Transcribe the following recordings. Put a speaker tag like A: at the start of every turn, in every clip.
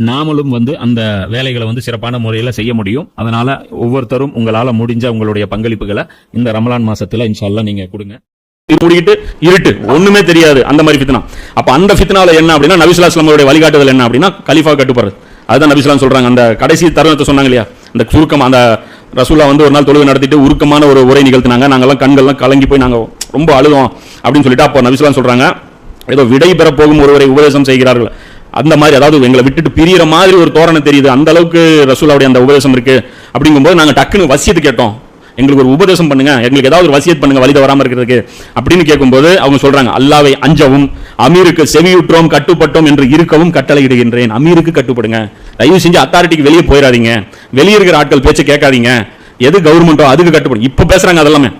A: நாமளும் வந்து அந்த வேலைகளை வந்து சிறப்பான முறையில் செய்ய முடியும். அதனால ஒவ்வொருத்தரும் உங்களால் முடிஞ்ச உங்களுடைய பங்களிப்புகளை இந்த ரமலான் மாசத்துல இன்ஷால்லா நீங்க கொடுங்க.
B: மூடிக்கிட்டு இருட்டு. ஒண்ணுமே தெரியாது. அந்த மாதிரி ஃபித்னா. அப்ப அந்த ஃபித்னால என்ன அப்படின்னா நபிசுல்லா இஸ்லாமுடைய வழிகாட்டுதல் என்ன அப்படின்னா கலிஃபா கட்டுப்படுறது. அதுதான் நபிசுலாம் சொல்றாங்க. அந்த கடைசி தருணத்தை சொன்னாங்க இல்லையா? அந்த சுருக்கம் அந்த ரசூலா வந்து ஒரு நாள் தொழுகை நடத்திட்டு உருக்கமான ஒரு உரை நிகழ்த்தினாங்க. நாங்கெல்லாம் கண்கள்லாம் கலங்கி போய் நாங்கள் ரொம்ப அழுதோம் அப்படின்னு சொல்லிட்டு அப்போ நபிசுலாம் சொல்றாங்க. ஏதோ விடை பெற போகும் ஒருவரை உபதேசம் செய்கிறார்கள். அந்த மாதிரி அதாவது எங்களை விட்டுட்டு பிரியற மாதிரி ஒரு தோரணை தெரியுது. அந்த அளவுக்கு ரசூலாவுடைய அந்த உபதேசம் இருக்கு. அப்படிங்கும்போது நாங்கள் டக்குன்னு வசியத்து கேட்டோம். எங்களுக்கு ஒரு உபதேசம் பண்ணுங்க. எங்களுக்கு ஏதாவது ஒரு வசியத் பண்ணுங்க. வழி வராமல் இருக்கிறதுக்கு. அப்படின்னு கேட்கும்போது அவங்க சொல்றாங்க அல்லாவை அஞ்சவும் அமீருக்கு செவியுற்றோம் கட்டுப்பட்டோம் என்று இருக்கவும் கட்டளையிடுகின்றேன். அமீருக்கு கட்டுப்படுங்க. தயவு செஞ்சு அத்தாரிட்டிக்கு வெளியே போயிடாதீங்க. வெளியே இருக்கிற ஆட்கள் பேச்சை கேட்காதீங்க. எது கவர்மெண்ட்டோ அதுக்கு கட்டுப்படும். இப்போ பேசுறாங்க அதெல்லாமே.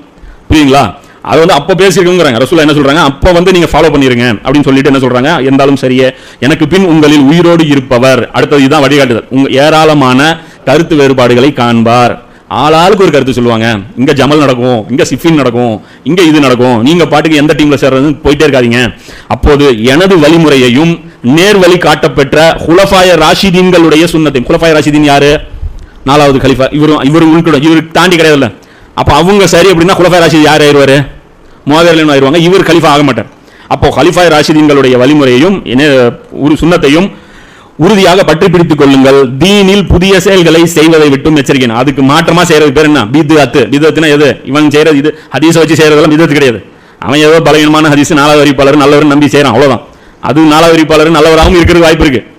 B: புரியுங்களா அது வந்து அப்போ பேசியிருக்குங்கிறாங்க. ரசூலா என்ன சொல்றாங்க? அப்போ வந்து நீங்க ஃபாலோ பண்ணிருங்க அப்படின்னு சொல்லிட்டு என்ன சொல்றாங்க? இருந்தாலும் சரியே எனக்கு பின் உங்களில் உயிரோடு இருப்பவர். அடுத்தது இதுதான் வழிகாட்டுதல். உங்க ஏராளமான கருத்து வேறுபாடுகளை காண்பார். ஆளாளுக்கு ஒரு கருத்து சொல்லுவாங்க. இங்க ஜமல் நடக்கும் இங்க சிஃபின் நடக்கும் இங்க இது நடக்கும். நீங்க பாட்டுக்கு எந்த டீம்ல சேர்றதுன்னு போயிட்டே இருக்காதீங்க. அப்போது எனது வழிமுறையையும் நேர் வழி காட்டப்பெற்ற ஹுலஃபாய ராஷிதீன்களுடைய சுண்ணத்தையும் ஹுலஃபாய ராஷிதீன் யாரு? நாலாவது கலிஃபா. இவரும் இவரும் உள்கூட இவருக்கு தாண்டி கிடையாதுல்ல. அப்போ அவங்க சரி அப்படின்னா குலஃபாய் ராஷித் யார் ஆயிருவாரு முவாதர்லின் ஆயிடுவாங்க இவர் கலிஃபா ஆக மாட்டார். அப்போ கலிஃபாய் ராஷிதீன்களுடைய வழிமுறையையும் என்ன- ஒரு சுண்ணத்தையும் உறுதியாக பற்றி பிடித்துக் கொள்ளுங்கள். தீனில் புதிய செயல்களை செய்வதை விட்டும் எச்சரிக்கை அதுக்கு மாற்றமா செய்யறது பேர் என்ன? பிதுஅத்து பிதுஅத்துனா எது? இவன் செய்யறது இது ஹதீஸை வச்சு செய்யறதெல்லாம் பிதுஅத்து கிடையாது. அவன் ஏதோ பலவீனமான ஹதீஸ் நாலாவது வரிப்பாளர் நல்லவர் நம்பி செய்யறான் அவ்வளவுதான். அது நாலாவது வரிப்பாளர் நல்லவராகவும் இருக்கிறது வாய்ப்பு இருக்கு.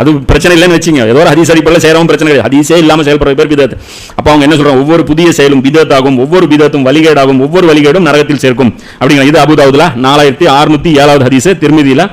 B: அது பிரச்சனை இல்லைன்னு வச்சுங்க. ஏதோ ஒரு ஹதீஸ் அடிப்படையில் செய்கிறவங்க பிரச்சனை கிடையாது. ஹதீஸே இல்லாமல் செயல்படுற பேர் பிதத்து அப்போ அவங்க என்ன சொல்கிறாங்க ஒவ்வொரு புதிய செயலும் பிதத்தாகும் ஒவ்வொரு பிதத்தும் வழிகேடாகும் ஒவ்வொரு வழிகேடும் நரகத்தில் சேர்க்கும். அப்படிங்கிற இது அபுதாவுதுல நாலாயிரத்தி அறுநூத்தி ஏழாவது ஹதீஸ் திருமதியில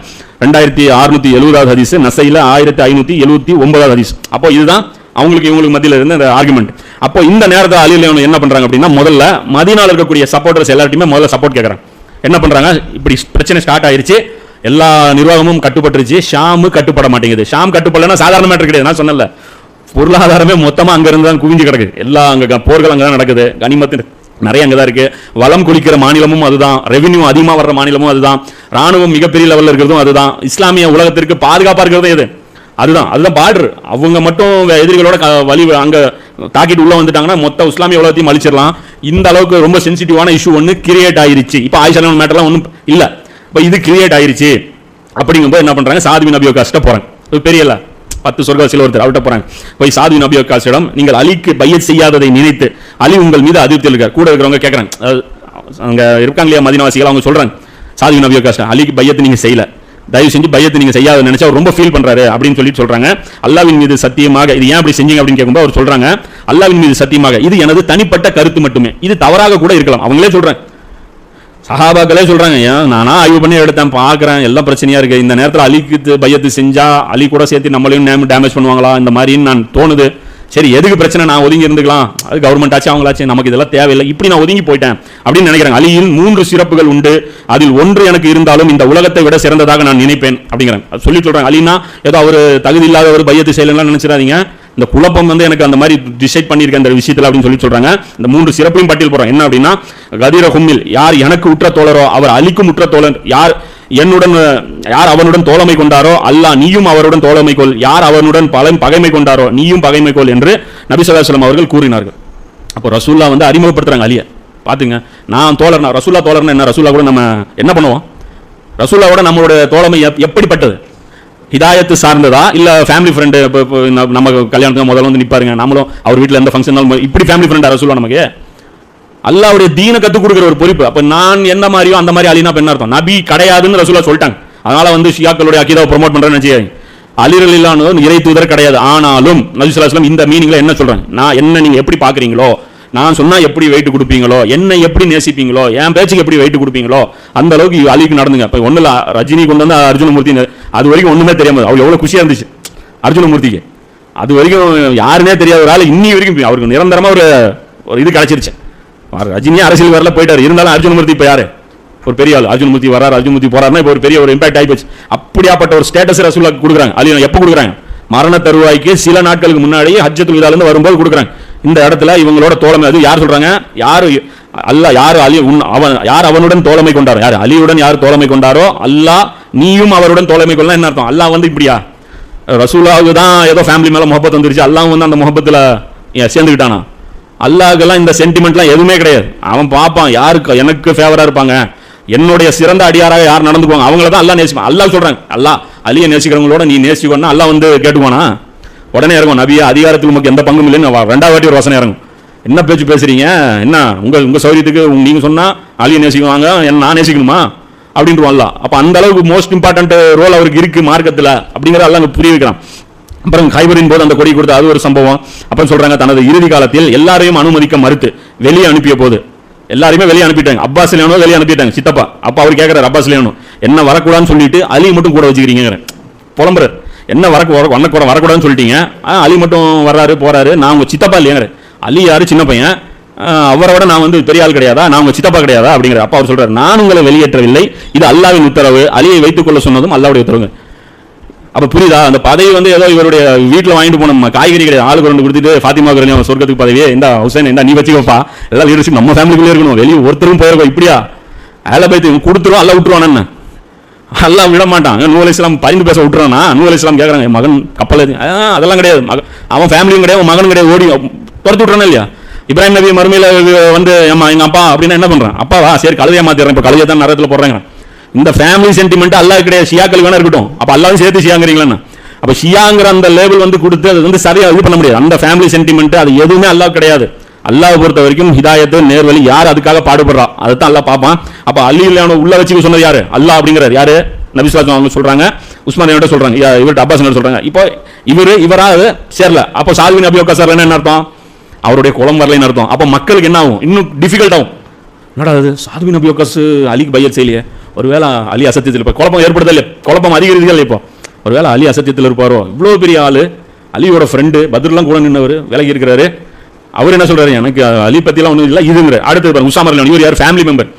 B: ரெண்டாயிரத்தி அறுநூத்தி எழுபதாவது ஹதீஸ் நசையில் ஆயிரத்தி ஐநூற்றி எழுபத்தி ஒன்பதாவது ஹதீஸ். அப்போ இதுதான் அவங்களுக்கு இவங்களுக்கு மத்தியில் இருந்த இந்த ஆர்குமெண்ட் அப்போ இந்த நேரத்தில் அலியில் என்ன பண்ணுறாங்க அப்படின்னா முதல்ல மதினால் இருக்கக்கூடிய சப்போர்ட்டர்ஸ் எல்லார்ட்டையுமே முதல்ல சப்போர்ட் கேட்குறாங்க என்ன பண்ணுறாங்க இப்படி பிரச்சனை ஸ்டார்ட் ஆயிடுச்சு எல்லா நிர்வாகமும் கட்டுப்பட்டுருச்சு. ஷாமு கட்டுப்பட மாட்டேங்குது. ஷாம் கட்டுப்படலன்னா சாதாரண மேட்டர் கிடையாது. நான் சொன்னல பொருளாதாரமே மொத்தமாக அங்கேருந்து தான் குவிஞ்சு கிடக்கு. எல்லா அங்கே போர்கள் அங்கே தான் நடக்குது. கனிமத்து நிறைய அங்கே தான் இருக்குது வளம் குளிக்கிற மாநிலமும் அதுதான். ரெவென்யூ அதிகமாக வர்ற மாநிலமும் அதுதான். ராணுவம் மிகப்பெரிய லெவலில் இருக்கிறதும் அதுதான். இஸ்லாமிய உலகத்திற்கு பாதுகாப்பாக இருக்கிறதும் எது? அதுதான். அதுதான் பார்டர் அவங்க மட்டும் எதிரிகளோட க- வழி அங்கே தாக்கிட்டு உள்ளே வந்துட்டாங்கன்னா மொத்த இஸ்லாமிய உலகத்தையும் அழிச்சிடலாம். இந்த அளவுக்கு ரொம்ப சென்சிட்டிவான இஷ்யூ ஒன்று கிரியேட் ஆயிருச்சு. இப்போ ஆயிஷா மேட்டர்லாம் ஒன்றும் இல்லை. இப்போ இது கிரியேட் ஆயிருச்சு. அப்படிங்கும்போது என்ன பண்ணுறாங்க சாத்வின் அபியோ காசிட்ட போறாங்க. இது பெரியல பத்து சொர்க்கவாசியில் ஒருத்தர் அவர்கிட்ட போகிறாங்க போய் சாத்வின் அபியோ காசிடம் நீங்கள் அலிக்கு பையச் செய்யாததை நினைத்து அலி உங்கள் மீது அதிருப்தியில் இருக்கார் கூட இருக்கிறவங்க கேட்குறாங்க அங்கே இருக்காங்க இல்லையா மதினவாசிகள்? அவங்க சொல்கிறாங்க சாத்வின் அபியோ காஸ்ட் அலிக்கு பையத்தை நீங்கள் செய்யலை. தயவு செஞ்சு பயத்தை நீங்கள் செய்யாத நினச்சா அவர் ரொம்ப ஃபீல் பண்ணுறாரு அப்படின்னு சொல்லிட்டு சொல்கிறாங்க அல்லாவின் மீது சத்தியமாக இது ஏன் அப்படி செஞ்சீங்க அப்படின்னு கேட்கும்போது அவர் சொல்கிறாங்க அல்லாவின் மீது சத்தியமாக இது எனது தனிப்பட்ட கருத்து மட்டுமே. இது தவறாக கூட இருக்கலாம். அவங்களே சொல்கிறேன் சஹாபாக்களே சொல்றாங்க ஏன் நானா ஆய்வு பண்ணி எடுத்தேன் பார்க்குறேன் எல்லாம் பிரச்சனையா இருக்கு. இந்த நேரத்தில் அலிக்கு பையத்து செஞ்சா அலி கூட சேர்த்து நம்மளையும் நேம் டேமேஜ் பண்ணுவாங்களா? இந்த மாதிரின்னு நான் தோணுது. சரி எதுக்கு பிரச்சனை? நான் ஒதுங்கி இருந்துக்கலாம். அது கவர்மெண்ட் ஆச்சு அவங்களாச்சு. நமக்கு இதெல்லாம் தேவையில்லை. இப்படி நான் ஒதுங்கி போயிட்டேன். அப்படின்னு நினைக்கிறேன் அலியில் மூன்று சிறப்புகள் உண்டு. அதில் ஒன்று எனக்கு இருந்தாலும் இந்த உலகத்தை விட சிறந்ததாக நான் நினைப்பேன் அப்படிங்கிறேன் சொல்லி சொல்கிறேன் அலினா ஏதோ அவர் தகுதி இல்லாத ஒரு பையத்து செயலாம் நினைச்சிடாதீங்க. இந்த குழப்பம் வந்து எனக்கு அந்த மாதிரி டிசைட் பண்ணியிருக்கேன் இந்த விஷயத்தில் அப்படின்னு சொல்லி சொல்கிறாங்க இந்த மூன்று சிறப்பையும் பட்டியல் போகிறோம் என்ன அப்படின்னா கதிர ஹும்மில் யார் எனக்கு உற்ற தோழரோ அவர் அழிக்கும் உற்ற தோழர் யார் என்னுடன் யார் அவனுடன் தோழமை கொண்டாரோ அல்லாஹ் நீயும் அவருடன் தோழமை கொள் யார் அவனுடன் பல பகைமை கொண்டாரோ நீயும் பகைமை கொள் என்று நபி ஸல்லல்லாஹு அவர்கள் கூறினார்கள். அப்போ ரசூல்லா வந்து அறிமுகப்படுத்துகிறாங்க அழிய. பார்த்துங்க நான் தோழர்னா ரசூல்லா தோழர்னா என்ன? ரசூல்லா கூட நம்ம என்ன பண்ணுவோம்? ரசூல்லாவோட நம்மளோட தோழமை எப்- எப்படிப்பட்டது? ஹிதாயத்து சார்ந்ததா? இல்ல ஃபேமிலி ஃப்ரெண்டு நம்ம கல்யாணத்துக்கு முதல்ல வந்து நிப்பாருங்க. நம்மளும் அவர் வீட்டில் எந்த ஃபங்க்ஷன் இப்படி ஃபேமிலி ஃப்ரெண்ட் ஃப்ரெண்டா ரசூல்லா நமக்கு? அல்லாவுடைய தீனை கற்றுக் கொடுக்குற ஒரு பொறுப்பு. அப்போ நான் என்ன மாதிரியோ அந்த மாதிரி அலினா இப்ப என்ன அர்த்தம் நபி கிடையாதுன்னு ரசூலா சொல்லிட்டாங்க. அதனால வந்து ஷியாக்களுடைய அக்கீதாவை ப்ரொமோட் பண்றேன்னு நினைச்சு அலிரல் இல்லானது இறை தூதர் கிடையாது. ஆனாலும் நபி ஸல்லல்லாஹு இந்த மீனிங்ல என்ன சொல்றாங்க? நான் என்ன நீங்க எப்படி பாக்குறீங்களோ நான் சொன்னால் எப்படி வெயிட் கொடுப்பீங்களோ என்னை எப்படி நேசிப்பீங்களோ என் பேச்சுக்கு எப்படி வெயிட் கொடுப்பீங்களோ அந்த அளவுக்கு அழிவுக்கு நடந்துங்க. இப்போ ஒன்றும் இல்லை ரஜினி கொண்டு வந்து அர்ஜுனமூர்த்தி அது வரைக்கும் ஒன்றுமே தெரியாமல் அவள் எவ்வளோ குஷியாக இருந்துச்சு அர்ஜுனமூர்த்திக்கு. அது வரைக்கும் யாருனே தெரியாத ஒரு ஆள் இன்னி வரைக்கும் அவருக்கு நிரந்தரமாக ஒரு ஒரு இது கிடச்சிருச்சு. ரஜினியே அரசியல் வரல போயிட்டார். இருந்தாலும் அர்ஜுனமூர்த்தி இப்போ யார்? ஒரு பெரிய ஆள். அர்ஜுன்மூர்த்தி வரார் அர்ஜுன்மூர்த்தி போறாருன்னா இப்போ ஒரு பெரிய ஒரு இம்பாக்ட் ஆகிப்போச்சு அப்படியாப்பட்ட ஒரு ஸ்டேட்டஸ் ரசூலா கொடுக்குறாங்க. அது எப்போ கொடுக்குறாங்க? மரண தருவாய்க்கு சில நாட்களுக்கு முன்னாடி ஹஜ்ஜத்துல் இதாலேருந்து இருந்து வரும்போது கொடுக்குறாங்க. இந்த இடத்துல இவங்களோட தோழமை அது யார் சொல்றாங்க? யாரு அல்லாஹ் யார் அலி உன் அவன் யார் அவனுடன் தோழமை கொண்டாரோ? யார் அலியுடன் யார் தோழமை கொண்டாரோ? அல்லாஹ் நீயும் அவருடன் தோழமை கொள்ளலாம். என்ன அர்த்தம்? அல்லாஹ் வந்து இப்படியா? ரசூலாவுக்கு தான் ஏதோ ஃபேமிலி மேலே முகப்பத் வந்துருச்சு. அல்லாஹ் வந்து அந்த முகப்பத்தில் சேர்ந்துக்கிட்டானா அல்லாஹுக்கெல்லாம் இந்த சென்டிமெண்ட்லாம் எதுவுமே கிடையாது. அவன் பார்ப்பான் யாருக்கு எனக்கு ஃபேவராக இருப்பாங்க. என்னுடைய சிறந்த அடியாராக யார் நடந்துக்குவாங்க? அவங்கள தான் அல்லாஹ் நேசிப்பான். அல்லாஹ் சொல்கிறாங்க அல்லாஹ் அலியை நேசிக்கிறவங்களோட நீ நேசிக்கணும்னா அல்லாஹ் வந்து கேட்டுக்குவானா? உடனே இறங்கும். நபியா அதிகாரத்தில் உமக்கு எந்த பங்கும் இல்லைன்னு ரெண்டாவது வாட்டி ஒரு வசனம் இறங்கும். என்ன பேச்சு பேசுறீங்க? என்ன? உங்க உங்க சௌரியத்துக்கு உங்க- நீங்க சொன்னா அலியை நேசிக்குவாங்க என்ன நான் நேசிக்கணுமா? அப்படின்ட்டு வரலாம் அப்போ அந்த அளவுக்கு மோஸ்ட் இம்பார்ட்டன்ட் ரோல் அவருக்கு இருக்கு மார்க்கத்தில் அப்படிங்கிறத எல்லாம் புரிய வைக்கிறான். அப்புறம் ஹைபரின் போது அந்த கொடி கொடுத்த அது ஒரு சம்பவம். அப்புறம் சொல்றாங்க தனது இறுதி காலத்தில் எல்லாரையும் அனுமதிக்க மறுத்து வெளியே அனுப்பிய போது. எல்லாருமே வெளியே அனுப்பிட்டாங்க. அப்பாஸ் லேனோ வெளியே அனுப்பிட்டாங்க சித்தப்பா. அப்போ அவர் கேட்குறாரு அப்பாஸ் லேனோ என்ன வரக்கூடாதுன்னு சொல்லிட்டு அலி மட்டும் கூட வச்சுக்கிறீங்க புலம்புறாரு. என்ன வர வண்ண கூட வரக்கூடாதுன்னு சொல்லிட்டீங்க. ஆ, அலி மட்டும் வர்றாரு போறாரு. நான் உங்க சித்தப்பா இல்லையாங்கிற. அலி யாரு? சின்ன பையன். அவரை விட நான் வந்து பெரிய ஆள் கிடையாதா? நான் உங்க சித்தப்பா கிடையாதா? அப்படிங்கிற அப்பா அவர் சொல்றாரு. நான் உங்களை வெளியேற்றவில்லை. இது அல்லாவின் உத்தரவு. அலியை வைத்துக் கொள்ள சொன்னதும் அல்லாவுடைய உத்தரவு. அப்ப புரியுதா? அந்த பதவி வந்து ஏதோ இவருடைய வீட்டில் வாங்கிட்டு போன காய்கறி கிடையாது. ஆளுக்கு ரெண்டு கொடுத்துட்டு ஃபாத்திமா கரணியம் சொர்க்கத்துக்கு பதவியே. இந்த ஹுசைன் என்ன நீ வச்சுக்கோப்பா. எல்லாம் லீடர்ஷிப் நம்ம ஃபேமிலிக்குள்ளே இருக்கணும். வெளியே ஒருத்தரும் போயிருக்கோம். இப்படியா? ஆல பைத்து கொடுத்துரும் அல்ல விட்டுருவானு என்ன அல்லாஹ் விட மாட்டான் நூல் இஸ்லாம் பயந்து பேச விட்டுறானா? நூல் இஸ்லாம் கேட்குறாங்க மகன் கப்பல் அதெல்லாம் கிடையாது. மகன் அவன் ஃபேமிலியும் கிடையாது அவன் மகனும் கிடையாது ஓடி துரத்து விட்றானா இல்லையா? இப்ராஹிம் நபி மறுமையில் வந்து ஏம்மா எங்கள் அப்பா அப்படின்னா என்ன பண்ணுறான் அப்பாவா சரி கழுதையை மாற்றிடுறேன் இப்போ கழுதையை தான் நரகத்துல போடுறாங்க இந்த ஃபேமிலி சென்டிமெண்ட் அல்லா கிடையாது ஷியாக்கள் வேணா இருக்கட்டும். அப்போ அல்லாவும் சேர்த்து ஷியாங்கிறீங்களா அப்போ ஷியாங்கிற அந்த லேபிள் வந்து கொடுத்து அது வந்து சரியாக இது பண்ண முடியாது. அந்த ஃபேமிலி சென்டிமெண்ட் அது எதுவுமே அல்லா கிடையாது. அல்லாஹ் பொறுத்த வரைக்கும் ஹிதாயத்து நேர்வழி யார் அதுக்காக பாடுபடுறா? அதை தான் அல்லாஹ் பார்ப்பான். அப்ப அலியிலான உள்ள வச்சுக்க சொன்னது யாரு? அல்லாஹ் அப்படிங்கிறார். யாரு? நபிஸ்லாம் அவங்க சொல்றாங்க. உஸ்மான் இவர்கிட்ட சொல்றாங்க. இவர்கிட்ட அப்பாஸ் சொல்றாங்க. இப்போ இவரு இவரா சேரல. அப்போ சால்வின் அபி ஒக்கா சார் என்ன அர்த்தம்? அவருடைய குளம் வரலைன்னு அர்த்தம்? அப்போ மக்களுக்கு என்ன ஆகும்? இன்னும் டிஃபிகல்ட் ஆகும். என்னடா அது சாதுவின் அபி ஒக்காஸ் அலிக்கு பையல் செய்யலையே. ஒருவேளை அலி அசத்தியத்தில் இப்போ குழப்பம் ஏற்படுதல் குழப்பம் அதிகரிக்குதா இல்லையா இப்போ? ஒருவேளை அலி அசத்தியத்தில் இருப்பாரோ? இவ்வளோ பெரிய ஆள். அலியோட ஃப்ரெண்டு பத்ரெலாம் கூட நின்னவர் விலகி இருக்கிறாரு. அவர் என்ன சொல்றாரு? எனக்கு அலி பத்திலாம் ஒன்றும் இல்லை இதுங்கிற. அடுத்தது பாருங்க உசாமர் இவர் யார்? ஃபேமிலி மெம்பர்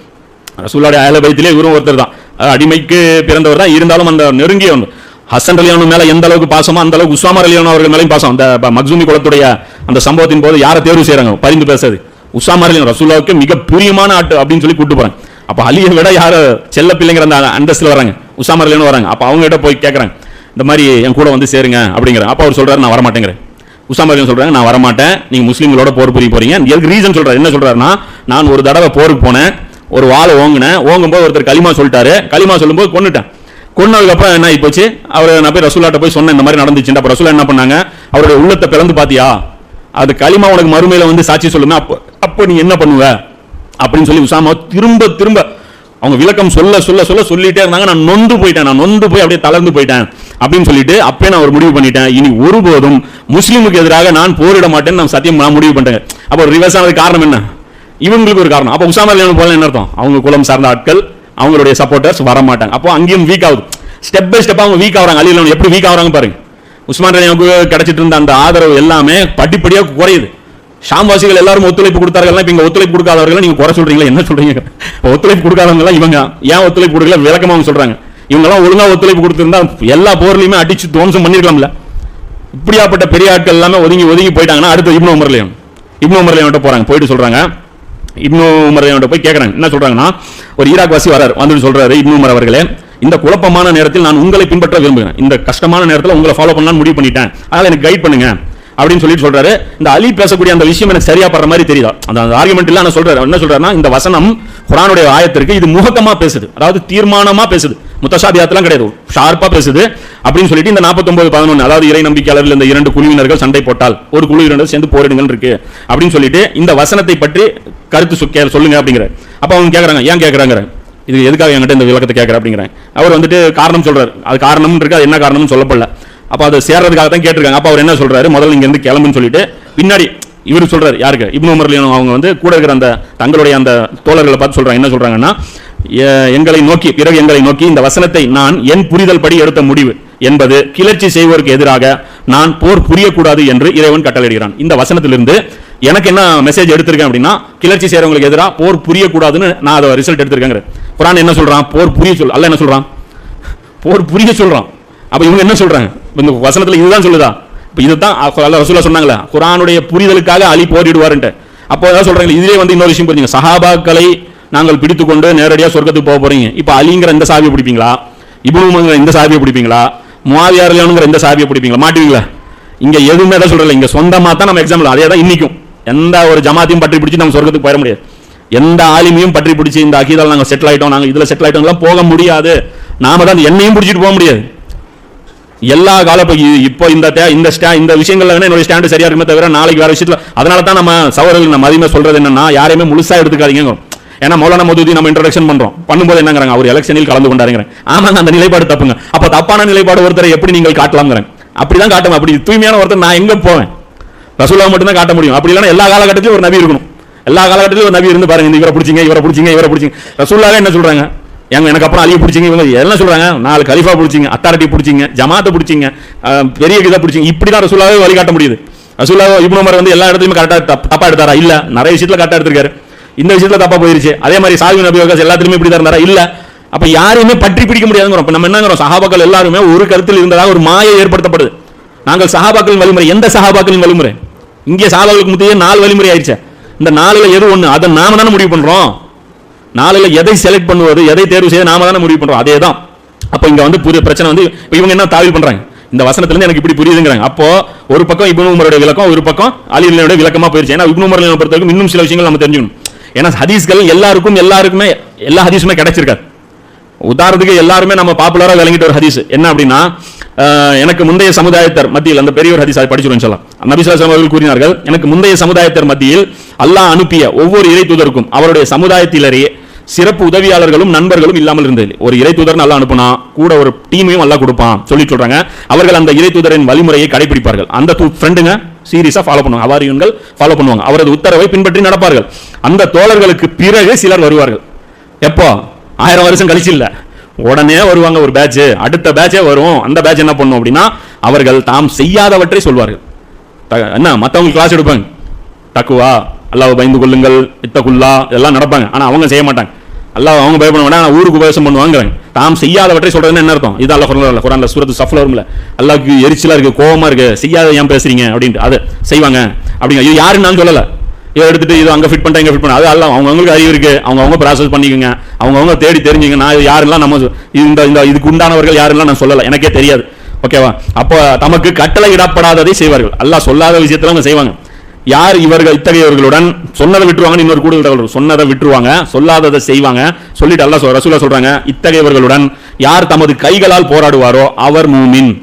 B: ரசூலுடைய அயல பயத்திலே இவரும் ஒருத்தர் தான். அடிமைக்கு பிறந்தவர் தான் இருந்தாலும் அந்த நெருங்கிய ஒன்று ஹசன் அலியானு மேலே எந்த அளவுக்கு பாசமோ அந்த அளவுக்கு உசாமர் அலியானு அவர்கள் மேலேயும் பாசம். அந்த மக்சூமி குளத்துடைய அந்த சம்பவத்தின் போது யாரை தேர்வு செய்கிறாங்க பரிந்து பேசுறது உசாமர் அலியான் ரசூலாவுக்கு மிக பிரியமான ஆட்டு அப்படின்னு சொல்லி கூட்டு போகிறாங்க அப்போ அலியை விட யார் செல்ல பிள்ளைங்கிற அந்த அந்தஸ்தில் வராங்க? உசாமர் அலியானு வராங்க. அப்போ அவங்ககிட்ட போய் கேட்குறாங்க இந்த மாதிரி என் கூட வந்து சேருங்க அப்படிங்கிற. அப்போ அவர் சொல்கிறார் நான் வரமாட்டேங்கிறேன் உசாமா பின் சொல்றாங்க நான் வரமாட்டேன் நீங்க முஸ்லீம்களோட போர் புரிய போறீங்க. எதுக்கு ரீசன் சொல்றாரு? என்ன சொல்றாருன்னா நான் ஒரு தடவை போருக்கு போனேன் ஒரு வாளை ஓங்கினேன் ஓங்கும்போது ஒருத்தர் களிமா சொல்லிட்டாரு. களிமா சொல்லும்போது கொன்னுட்டேன். கொன்னதுக்கப்புறம் என்ன ஆகி போச்சு அவர் நான் போய் ரசூலாட்ட போய் சொன்னேன் இந்த மாதிரி நடந்துச்சு அப்போ ரசூலா என்ன பண்ணாங்க? அவருடைய உள்ளத்தை பிளந்து பாத்தியா? அது களிமா உனக்கு மறுமையில வந்து சாட்சி சொல்லுமே அப்போ அப்போ நீ என்ன பண்ணுவ? அப்படின்னு சொல்லி உசாமா திரும்ப திரும்ப அவங்க விளக்கம் சொல்ல சொல்ல சொல்ல சொல்லிட்டே இருந்தாங்க. நான் நொந்து போயிட்டேன் நான் நொந்து போய் அப்படியே தளர்ந்து போயிட்டேன். அப்படின்னு சொல்லிட்டு அப்பயே நான் ஒரு முடிவு பண்ணிட்டேன். இனி ஒருபோதும் முஸ்லீமுக்கு எதிராக நான் போரிட மாட்டேன்னு நான் சத்தியம் நான் முடிவு பண்ணிட்டேன் அப்போ ரிவர்ஸ் ஆனது காரணம் என்ன? இவங்களுக்கு ஒரு காரணம். அப்போ உசாமா போல என்ன அர்த்தம்? அவங்க குலம் சார்ந்த ஆட்கள் அவங்களுடைய சப்போர்ட்டர்ஸ் வர மாட்டாங்க அப்போ அங்கேயும் வீக் ஆகுது. ஸ்டெப் பை ஸ்டெப் அவங்க வீக் ஆகுறாங்க. அலியில் எப்படி வீக் ஆகிறாங்க பாருங்க. உஸ்மான் ரலியாவுக்கு கிடைச்சிட்டு இருந்த அந்த ஆதரவு எல்லாமே படிப்படியாக குறையுது. ஷாம்வாசிகள் எல்லாரும் ஒத்துழைப்பு கொடுத்தார்கள். இப்போ இங்கே ஒத்துழைப்பு கொடுக்காதவர்கள் நீங்கள் குறை சொல்றீங்களா? என்ன சொல்றீங்க? ஒத்துழைப்பு கொடுக்காதவங்க இவங்க. ஏன் ஒத்துழைப்பு கொடுக்கல? விளக்கமாக அவங்க சொல்றாங்க. இவங்கெல்லாம் ஒழுங்காக ஒழுங்கா ஒத்துழைப்பு கொடுத்துருந்தா எல்லா போர்லையுமே அடிச்சு துவம்சம் பண்ணிருக்கலாம்ல. இப்படியாப்பட்ட பெரிய ஆட்கள் எல்லாமே ஒதுங்கி ஒதுங்கி போயிட்டாங்கன்னா அடுத்து இப்னு உமர்லையும் இப்னு உமர்லையும் போறாங்க. போயிட்டு சொல்றாங்க. இப்னு உமர் போய் கேட்கறாங்க என்ன சொல்றாங்கன்னா ஒரு ஈராக் வாசி வரார். வந்துட்டு சொல்றாரு இப்னு உமர் அவர்களே இந்த குழப்பமான நேரத்தில் நான் உங்களை பின்பற்ற விரும்புகிறேன். இந்த கஷ்டமான நேரத்தில் உங்களை ஃபாலோ பண்ணலாம்னு முடிவு பண்ணிட்டேன். அதனால எனக்கு கைட் பண்ணுங்க. அப்படின்னு சொல்லிட்டு சொல்றாரு. இந்த அலி பேசக்கூடிய அந்த விஷயம் எனக்கு சரியா படுற மாதிரி தெரியுதா? அந்த ஆர்குமெண்ட் இல்லை நான் சொல்றாரு? என்ன சொல்றாருன்னா இந்த வசனம் குரானுடைய ஆயத்திற்கு இது முகக்கமா பேசுது. அதாவது தீர்மானமா பேசுது. முத்தசாபியாத்தெல்லாம் கிடையாது. ஷார்ப்பா பேசுது. அப்படின்னு சொல்லிட்டு இந்த 49 பதினொன்று அதாவது இறை நம்பிக்கையாளர்கள் இந்த இரண்டு குழுவினர்கள் சண்டை போட்டால் ஒரு குழுவினர் சேர்ந்து போரிடுங்கள் இருக்கு. அப்படின்னு சொல்லிட்டு இந்த வசனத்தை பற்றி கருத்து சொ- கே- சொல்லுங்க அப்படிங்கிற அப்போ அவங்க கேட்குறாங்க ஏன் கேட்குறாங்க இது எதுக்காக என்கிட்ட இந்த விளக்கத்தை கேட்கற அப்படிங்கிறேன் அவர் வந்துட்டு காரணம் சொல்றாரு. அது காரணம் இருக்கு அது என்ன காரணம்னு சொல்லப்படல. அப்போ அதை சேர்றதுக்காக தான் கேட்டிருக்காங்க. அப்போ அவர் என்ன சொல்றாரு? முதல்ல இங்கேருந்து கிளம்புன்னு சொல்லிட்டு பின்னாடி இவர் சொல்றாரு யாருக்கு? இப்னு உமர்லியும் அவங்க வந்து கூட இருக்கிற அந்த தங்களுடைய அந்த தோழர்களை பார்த்து சொல்றாங்க. என்ன சொல்றாங்கன்னா எங்களை நோக்கி பிறகு எங்களை நோக்கி இந்த வசனத்தை நான் என் புரிதல் படி எடுத்த முடிவு என்பது கிளர்ச்சி செய்வோருக்கு எதிராக நான் போர் புரியக்கூடாது என்று இறைவன் கட்டளையிடுகிறான். இந்த வசனத்திலிருந்து எனக்கு என்ன மெசேஜ் எடுத்திருக்கேன் அப்படின்னா கிளர்ச்சி செய்கிறவங்களுக்கு எதிராக போர் புரியக்கூடாதுன்னு நான் அதை ரிசல்ட் எடுத்திருக்கேன் குரான் என்ன சொல்றான்? போர் புரிய சொல் அல்ல என்ன சொல்றான்? போர் புரிய சொல்றான். அப்போ இவங்க என்ன சொல்கிறாங்க இந்த வசனத்தில் இதுதான் சொல்லுதா? இப்போ இதுதான் அல்ல ரசூலா சொன்னாங்களே குரானுடைய புரிதலுக்காக அலி போரிடுவாருன்ட்டு. அப்போ ஏதாவது சொல்கிறாங்க இதுலயே வந்து இன்னொரு விஷயம் புரிஞ்சுங்க. சஹாபாக்களை நாங்கள் பிடித்துக்கொண்டு நேரடியாக சொர்க்கத்துக்கு போக போகிறீங்க இப்போ அலிங்கிற இந்த சாவியை பிடிப்பீங்களா? இப்னுங்கிற இந்த சாவியை பிடிப்பீங்களா? முவாவியாரியானுங்கிற இந்த சாவியை பிடிப்பீங்களா? மாட்டுவீங்களா? இங்கே எதுவுமே தான் சொல்கிறல இங்கே சொந்தமாக தான் நம்ம எக்ஸாம்பிள் அதே தான் இன்றைக்கும் எந்த ஒரு ஜமாத்தையும் பற்றி பிடிச்சி நம்ம சொர்க்கத்துக்கு போயிட முடியாது. எந்த ஆலிமையும் பற்றி பிடிச்சி இந்த அகீதால் நாங்கள் செட்டில் ஆகிட்டோம் நாங்கள் இதில் செட்டில் ஆகிட்டோம்லாம் போக முடியாது. நாம தான் அந்த எண்ணெயும் பிடிச்சிட்டு போக முடியாது. எல்லா கால இப்போ இந்த தே- இந்த ஸ்டா இந்த விஷயங்கள்ல வேணா என்னோட ஸ்டாண்டு சரியா இருக்குமே தவிர நாளைக்கு வேற விஷயத்துல அதனால தான் நம்ம சவர்கள் நம்ம அதிகமாக சொல்றது என்னன்னா யாரையுமே முழுசா எடுத்துக்காதீங்க. ஏன்னா மௌலான மதுதி நம்ம இன்ட்ரடக்ஷன் பண்றோம். பண்ணும்போது என்னங்கிறாங்க? அவர் எலெக்ஷனில் கலந்து கொண்டாருங்கிறேன். ஆமாங்க அந்த நிலைப்பாடு தப்புங்க. அப்ப தப்பான நிலைப்பாடு ஒருத்தரை எப்படி நீங்கள் காட்டலாம்ங்கிறேன். அப்படிதான் காட்டுவேன். அப்படி தூய்மையான ஒருத்தர் நான் எங்க போவேன்? ரசூலா மட்டும்தான் காட்ட முடியும். அப்படி இல்லைன்னா எல்லா காலகட்டத்திலும் ஒரு நபி இருக்கணும். எல்லா காலகட்டத்திலும் ஒரு நபி இருந்து பாருங்க இவரை பிடிச்சிங்க இவரை பிடிச்சிங்க இவரை பிடிச்சிங்க. ரசூலாவே என்ன சொல்றாங்க? எங்க எனக்கு அப்புறம் அலியை பிடிச்சிங்க இவங்க. எல்லாம் சொல்றாங்க? நாலு கலிஃபா பிடிச்சிங்க அத்தாரிட்டி பிடிச்சிங்க ஜமாத்தை பிடிச்சிங்க பெரிய இதை பிடிச்சிங்க. இப்படி தான் ரசூலாவே வழிகாட்ட முடியுது. ரசூலா இப்னு வந்து எல்லா இடத்துலயும் கரெக்டாக தப்பா எடுத்தாரா? இல்ல. நிறைய விஷயத்துல கரெக்டாக எடுத்திருக்காரு. இந்த விஷயத்துல தப்பா போயிருச்சு. அதே மாதிரி சாவி நபி வகாஸ் எல்லாத்துலையுமே இப்படி தான் இருந்தாரா? இல்ல. அப்ப யாரையுமே பற்றி பிடிக்க முடியாதுங்கிறோம் இப்போ நம்ம என்னங்கிறோம்? சகாபாக்கள் எல்லாருமே ஒரு கருத்தில் இருந்ததாக ஒரு மாயை ஏற்படுத்தப்படுது. நாங்கள் சகாபாக்களின் வழிமுறை எந்த சகாபாக்களின் வழிமுறை? இங்கே சகாபாக்களுக்கு முந்தைய நாலு வழிமுறை ஆயிடுச்சு. இந்த நாலுல எது ஒன்று அதை நாம தானே முடிவு பண்ணுறோம் நாளையில் எதை செலக்ட் பண்ணுவது எதை தேர்வு செய்ய நாம தானே முடிவு பண்றோம். அதே தான். அப்போ இங்கே வந்து புதிய பிரச்சனை வந்து இவங்க என்ன தாவி பண்றாங்க? இந்த வசனத்துலேருந்து எனக்கு இப்படி புரியுதுங்கிறாங்க. அப்போ ஒரு பக்கம் இப்னு உமருடைய விளக்கம் ஒரு பக்கம் அலிலுடைய விளக்கமா போயிருச்சு. ஏன்னா இப்னு உமர் பொறுத்தவரைக்கும் இன்னும் சில விஷயங்கள் நம்ம தெரிஞ்சுக்கணும். ஏன்னா ஹதீஸ்கள் எல்லாருக்கும் எல்லாருக்குமே எல்லா ஹதீஸுமே கிடைச்சிருக்காது. உதாரணத்துக்கு எல்லாருமே நம்ம பாப்புலராக விளங்கிட்ட ஒரு ஹதீஸ். என்ன அப்படின்னா எனக்கு முந்தைய சமுதாயத்தர் மத்தியில் அந்த பெரிய ஒரு ஹதீஸ் அதை படிச்சிருவோம் சொல்லலாம் நபிசுல்லாஸ் அவர்கள் கூறினார்கள் எனக்கு முந்தைய சமுதாயத்தர் மத்தியில் அல்லாஹ் அனுப்பிய ஒவ்வொரு இறை தூதருக்கும் அவருடைய சமுதாயத்திலேயே சிறப்பு உதவியாளர்களும் நண்பர்களும் இல்லாமல் இருந்தது ஒரு இறை தூதர் நல்லா அனுப்புனா கூட ஒரு டீமையும் நல்லா கொடுப்பான் சொல்லி சொல்றாங்க. அவர்கள் அந்த இறை தூதரின் வழிமுறையை கடைபிடிப்பார்கள். அந்த ஃப்ரெண்டுங்க சீரியஸா ஃபாலோ பண்ணுவாங்க. அவாரியன்கள் ஃபாலோ பண்ணுவாங்க. அவரது உத்தரவை பின்பற்றி நடப்பார்கள். அந்த தோழர்களுக்கு பிறகு சிலர் வருவார்கள். எப்போ ஆயிரம் வருஷம் கழிச்சு இல்லை. உடனே வருவாங்க ஒரு பேட்ச் அடுத்த பேட்சே வரும். அந்த பேட்ச் என்ன பண்ணும் அப்படின்னா அவர்கள் தாம் செய்யாதவற்றை சொல்வார்கள். த- என்ன மத்தவங்க கிளாஸ் எடுப்பாங்க. டக்குவா அல்லாவை பயந்து கொள்ளுங்கள் இத்தகுல்லா இதெல்லாம் நடப்பாங்க. ஆனால் அவங்க செய்ய மாட்டாங்க. அல்லாஹ் அவங்க பயப்பட மாட்டாங்க. ஊருக்கு உபதேசம் பண்ணுவாங்கிறாங்க. தாம் செய்யாதவற்றை சொல்றதுன்னு என்ன அர்த்தம்? இது அல்ல குரான் குரான்ல சூரத்து சஃப்ல வரும்ல அல்லாவுக்கு எரிச்சலா இருக்கு கோவமா இருக்கு. செய்யாத ஏன் பேசுறீங்க? அப்படின்ட்டு. அது செய்வாங்க. அப்படிங்க. இது யாருன்னு நான் சொல்லல. இதை எடுத்துட்டு இது அங்கே ஃபிட் பண்ணிட்டேன் இங்கே ஃபிட் பண்ண. அது அல்ல அவங்க அவங்களுக்கு அறிவு இருக்கு. அவங்கவுங்க ப்ராசஸ் பண்ணிக்கோங்க. அவங்கவுங்க தேடி தெரிஞ்சுங்க. நான் யாரெல்லாம் நம்ம இந்த இந்த இதுக்கு உண்டானவர்கள் யாரெல்லாம் நான் சொல்லலை. எனக்கே தெரியாது. ஓகேவா அப்போ தமக்கு கட்டளை இடப்படாததை செய்வார்கள். அல்லாஹ் சொல்லாத விஷயத்தில் அவங்க செய்வாங்க. யார் இவர்கள் இத்தகையவர்களுடன்? சொன்னதை விட்டுருவாங்கன்னு இன்னொரு கூடுதல் சொன்னதை விட்டுருவாங்க. சொல்லாததை செய்வாங்க. சொல்லிட்டு அல்லா சொ- ரசூலா சொல்றாங்க இத்தகையவர்களுடன் யார் தமது கைகளால் போராடுவாரோ அவர் மூமின்.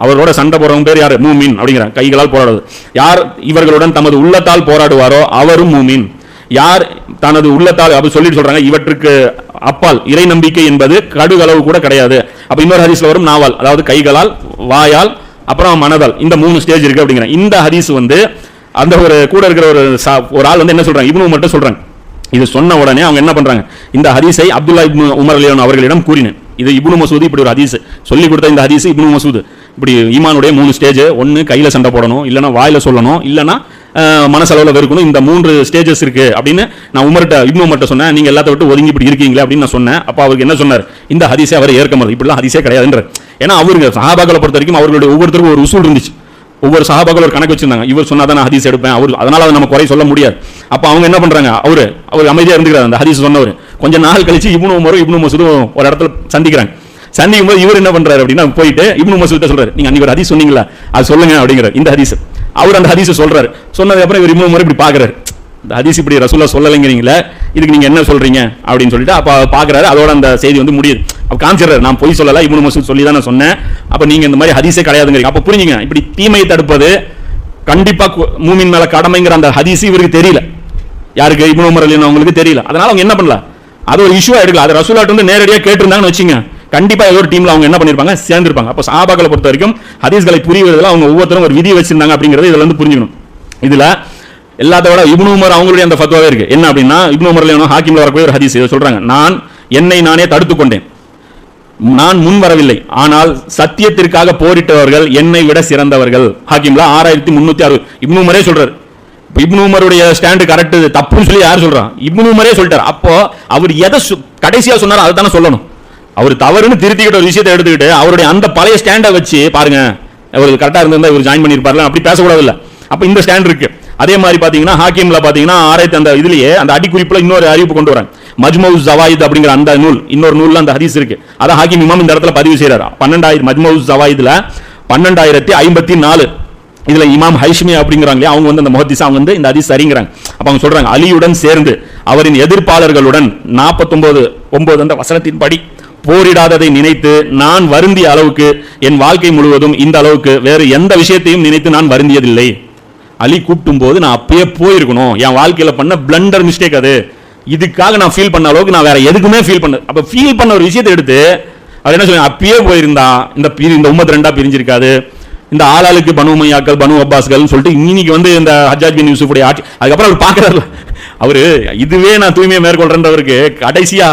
B: அவரோட சண்டை போடுறவங்க பேர் யார்? மூமின் அப்படிங்கிற கைகளால் போராடுவது யார் இவர்களுடன் தமது உள்ளத்தால் போராடுவாரோ அவரும் மூமின். யார் தனது உள்ளத்தால் அப்படி சொல்லிட்டு சொல்றாங்க இவற்றுக்கு அப்பால் இறை நம்பிக்கை என்பது கடுகளவு கூட கிடையாது. அப்ப இன்னொரு ஹதீஸ்ல வரும் நாவால் அதாவது கைகளால் வாயால் அப்புறம் மனதால். இந்த மூணு ஸ்டேஜ் இருக்கு அப்படிங்கிற. இந்த ஹதீஸ் வந்து அந்த ஒரு கூட இருக்கிற ஒரு சா- ஒரு ஆள் வந்து என்ன சொல்றாங்க? இவனு மட்டும் சொல்றாங்க. இது சொன்ன உடனே அவங்க என்ன பண்றாங்க? இந்த ஹதீஸை அப்துல்லா இப்னு உமர் அலியான் அவர்களிடம் கூறினேன். இது இப்னு மசூது இப்படி ஒரு ஹதீஸ். சொல்லி கொடுத்த இந்த ஹதீஸ் இப்னு மசூது. இப்படி ஈமானுடைய மூணு ஸ்டேஜ் ஒன்று கையில் சண்டை போடணும் இல்லைனா வாயில் சொல்லணும் இல்லைனா மனசளவில் வெறுக்கணும். இந்த மூன்று ஸ்டேஜஸ் இருக்கு அப்படின்னு நான் உமர்கிட்ட இப்னு மட்டும் சொன்னேன். நீங்கள் எல்லாத்த விட்டு ஒதுங்கி இப்படி இருக்கீங்களே அப்படின்னு நான் சொன்னேன். அப்போ அவருக்கு என்ன சொன்னார்? இந்த ஹதீஸை அவர் ஏற்க மாதிரி இப்படிலாம் ஹதீஸே கிடையாதுன்ற ஏன்னா அவருங்க சஹாபாக்களை பொறுத்த வரைக்கும் அவர்களுடைய ஒவ்வொருத்தருக்கும் ஒரு உசூல் இருந்துச்சு. ஒவ்வொரு சகாபாக்கள் ஒரு கணக்கு வச்சிருந்தாங்க. இவர் சொன்னா நான் ஹதீஸ் எடுப்பேன். அவர் அதனால அதை நம்ம குறை சொல்ல முடியாது. அப்போ அவங்க என்ன பண்றாங்க? அவர் அவர் அமைதியாக இருந்துக்கிறார் அந்த ஹதீஸ் சொன்னவர். கொஞ்சம் நாள் கழிச்சு இப்னு உமரும் இப்னு மசூதும் ஒரு இடத்துல சந்திக்கிறாங்க. சந்திக்கும் போது இவர் என்ன பண்றாரு அப்படின்னா போயிட்டு இப்னு மசூத் சொல்றாரு. நீங்க அன்னைக்கு ஒரு ஹதீஸ் சொன்னீங்களா அது சொல்லுங்க அப்படிங்கிறார் இந்த ஹதீஸ். அவர் அந்த ஹதீஸை சொல்றாரு. சொன்னதுக்கு அப்புறம் இவர் இப்னு உமர் இப்படி பாக்குறாரு. இந்த ஹதீஸ் இப்படி ரசூலாக சொல்லலைங்கிறீங்களே இதுக்கு நீங்கள் என்ன சொல்கிறீங்க அப்படின்னு சொல்லிட்டு அப்போ பார்க்குறாரு அதோட அந்த செய்தி வந்து முடியுது. அப்ப காமிச்சிடுறாரு. நான் பொய் சொல்லல இப்னு மசூத் சொல்லி தான் நான் சொன்னேன். அப்ப நீங்க இந்த மாதிரி ஹதீஸே கிடையாதுங்கிறீங்க. அப்ப புரிஞ்சுங்க இப்படி தீமையை தடுப்பது கண்டிப்பா மூமின் மேல கடமைங்கிற அந்த ஹதீஸ் இவருக்கு தெரியல. யாருக்கு? இப்னு உமர் அலின்னு அவங்களுக்கு தெரியல. அதனால அவங்க என்ன பண்ணல? அது ஒரு இஷ்யூ எடுக்கல. அது ரசூலாட்டு வந்து நேரடியாக கேட்டிருந்தாங்கன்னு வச்சுங்க. கண்டிப்பா ஏதோ ஒரு டீம்ல அவங்க என்ன பண்ணிருப்பாங்க? சேர்ந்திருப்பாங்க. அப்போ சாபாக்களை பொறுத்த வரைக்கும் ஹதீஸ்களை புரிவதில் அவங்க ஒவ்வொருத்தரும் ஒரு விதி வச்சிருந்தாங்க அப்படிங்கிறது இதுல வந்து புரிஞ்சுக்கணும். இதுல எல்லாத்தோட இப்னு உமர் அவங்களுடைய அந்த ஃபத்வாவே இருக்கு. என்ன அப்படின்னா இப்னு உமர்ல ஹாக்கிம்ல வரக்கூடிய ஒரு ஹதீஸ் இதை சொல்றாங்க. நான் என்னை நானே தடுத்து கொண்டேன் நான் முன் வரவில்லை. ஆனால் சத்தியத்திற்காக போரிட்டவர்கள் என்னை விட சிறந்தவர்கள். ஹாக்கிம்ல ஆறாயிரத்தி முன்னூத்தி அறுபது இப்னு உமரே சொல்றாரு. இப்ப இப்னு உமருடைய ஸ்டாண்டு கரெக்ட் தப்புன்னு சொல்லி யார் சொல்றான் இப்னு உமரே சொல்லிட்டார். அப்போ அவர் எதை கடைசியா சொன்னாரோ அதை தானே சொல்லணும். அவர் தவறுன்னு திருத்திக்கிட்ட ஒரு விஷயத்தை எடுத்துக்கிட்டு அவருடைய அந்த பழைய ஸ்டாண்டை வச்சு பாருங்க அவர் கரெக்டாக இருந்திருந்தா இவர் ஜாயின் பண்ணியிருப்பார்ல அப்படி பேசக்கூடாது இல்லை. அப்போ இந்த ஸ்டாண்ட் இருக்குது அதே மாதிரி பார்த்தீங்கன்னா ஹாக்கிம்ல பார்த்தீங்கன்னா ஆராய்ச்சி அந்த இதுலயே அந்த அடிக்குறிப்பில் இன்னொரு அறிவிப்பு கொண்டு வரேன் மஜ்மவு ஜவாயித் அப்படிங்கிற அந்த நூல் இன்னொரு நூலில் அந்த ஹதீஸ் இருக்கு. அதான் ஹாக்கிம் இமாம் இந்த இடத்துல பதிவு செய்கிறார் பன்னெண்டாயிரம் மஜ்மவு ஜவாயிதில் பன்னெண்டாயிரத்தி ஐம்பத்தி நாலு. இதில் இமாம் ஹைஷ்மி அப்படிங்கிறாங்களே அவங்க வந்து அந்த முகத்திஸ் அவங்க வந்து இந்த ஹதீஸ் சரிங்கிறாங்க. அப்போ அவங்க சொல்கிறாங்க அலியுடன் சேர்ந்து அவரின் எதிர்ப்பாளர்களுடன் நாற்பத்தொம்போது ஒம்பது அந்த வசனத்தின் படி போரிடாததை நினைத்து நான் வருந்திய அளவுக்கு என் வாழ்க்கை முழுவதும் இந்த அளவுக்கு வேறு எந்த விஷயத்தையும் நினைத்து நான் வருந்தியதில்லை. அலி கூப்பிட்டும் போது நான் அப்பயே போயிருக்கணும். என் வாழ்க்கையில் பண்ண பிளண்டர் மிஸ்டேக் அது. இதுக்காக நான் ஃபீல் பண்ண அளவுக்கு நான் வேற எதுக்குமே ஃபீல் பண்ண அப்போ ஃபீல் பண்ண ஒரு விஷயத்தை எடுத்து அவர் என்ன சொல்லுங்க அப்பயே போயிருந்தா இந்த இந்த உம்மத் ரெண்டா பிரிஞ்சிருக்காது. இந்த ஆளாளுக்கு பனு மையாக்கள் பனு அப்பாஸ்கள்னு சொல்லிட்டு இன்னைக்கு வந்து இந்த ஹஜாஜ் பின் யூசுஃபுடைய ஆட்சி அதுக்கப்புறம் அவர் பார்க்கறாரு அவரு இதுவே நான் தூய்மையை மேற்கொள்றேன்றவருக்கு கடைசியா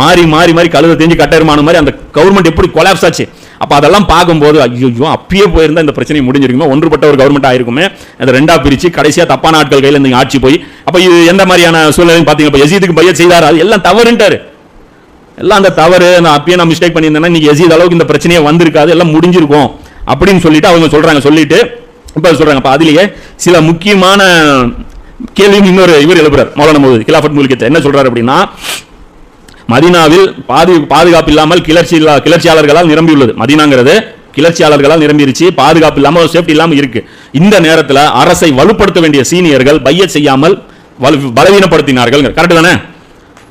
B: மாறி மாறி மாறி கழுத தெரிஞ்சு கட்டருமான மாதிரி அந்த கவர்மெண்ட் எப்படி கொலாப்ஸ் ஆச்சு. அப்போ அதெல்லாம் பார்க்கும்போது ஐயோ அப்பயே போயிருந்தா இந்த பிரச்சனை முடிஞ்சிருக்குமே? ஒன்றுபட்ட ஒரு கவர்மெண்ட் ஆயிருக்குமே. அதை ரெண்டாக பிரித்து கடைசியாக தப்பான ஆட்கள் கையில் இந்த ஆட்சி போய் அப்போ இது எந்த மாதிரியான சூழ்நிலை பார்த்தீங்க இப்போ எசீதுக்கு பையன் செய்தார்? அது எல்லாம் தவறுன்ட்டாரு. எல்லாம் அந்த தவறு நான் அப்பயே நான் மிஸ்டேக் பண்ணியிருந்தேன்னா இன்னைக்கு எசீத் அளவுக்கு இந்த பிரச்சனையே வந்திருக்காது எல்லாம் முடிஞ்சிருக்கும் அப்படின்னு சொல்லிட்டு அவங்க சொல்கிறாங்க சொல்லிட்டு இப்போ சொல்கிறாங்க அப்போ அதுலேயே சில முக்கியமான கேள்வி இன்னொரு இவர் எழுப்புறார் மௌலான மோது கிலாஃபட் மூலிகத்தை. என்ன சொல்கிறார் அப்படின்னா மதீனாவில் பாது பாதுகாப்பு இல்லாமல் கிளர்ச்சி இல்லா கிளர்ச்சியாளர்களால் நிரம்பியுள்ளது. மதினாங்கிறது கிளர்ச்சியாளர்களால் நிரம்பிருச்சு. பாதுகாப்பு இல்லாமல் சேஃப்டி இல்லாமல் இருக்கு. இந்த நேரத்தில் அரசை வலுப்படுத்த வேண்டிய சீனியர்கள் பைய செய்யாமல் வலு- பலவீனப்படுத்தினார்கள். கரெக்டு தானே?